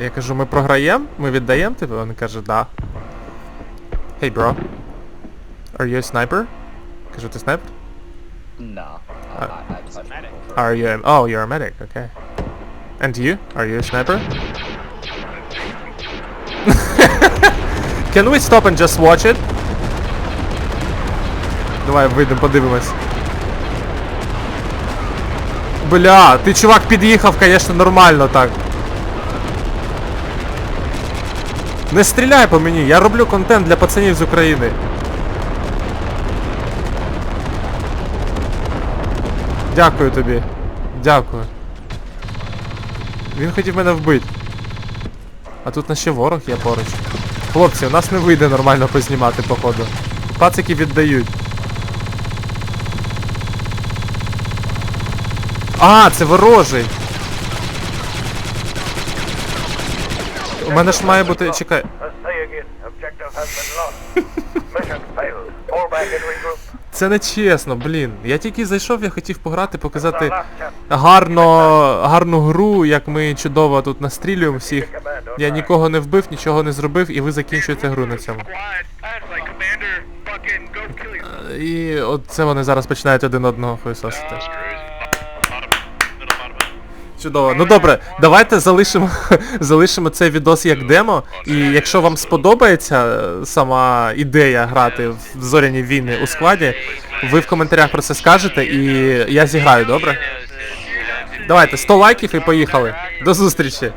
Я кажу, ми програємо? Ми віддаємо тебе? Він каже, да. Hey, bro. Are you a sniper? Кажу, ти снайпер? No. I, I, I've touched people Are you a... Oh, you're a medic, okay. And you? Are you a sniper? Can we stop and just watch it? Давай вийдемо, подивимось. Бля, ти чувак під'їхав, конечно, нормально так. Не стріляй по мені, я роблю контент для пацанів з України. Дякую тобі. Дякую. Він хотів мене вбити. А тут на ще ворог є поруч. Хлопці, у нас не вийде нормально познімати, походу. Пацики віддають. А, це ворожий. У мене ж має бути. Чекай. Це не чесно, блін. Я тільки зайшов, я хотів пограти, показати гарно, гарну гру, як ми чудово тут настрілюємо всіх. Я нікого не вбив, нічого не зробив, і ви закінчуєте гру на цьому. І от це вони зараз починають один одного хуйсосити. Чудово. Ну добре, давайте залишимо, залишимо цей відос як демо. І якщо вам сподобається е, сама ідея грати в зоряні війни у складі, ви в коментарях про це скажете і я зіграю, добре? Давайте 100 лайків і поїхали. До зустрічі!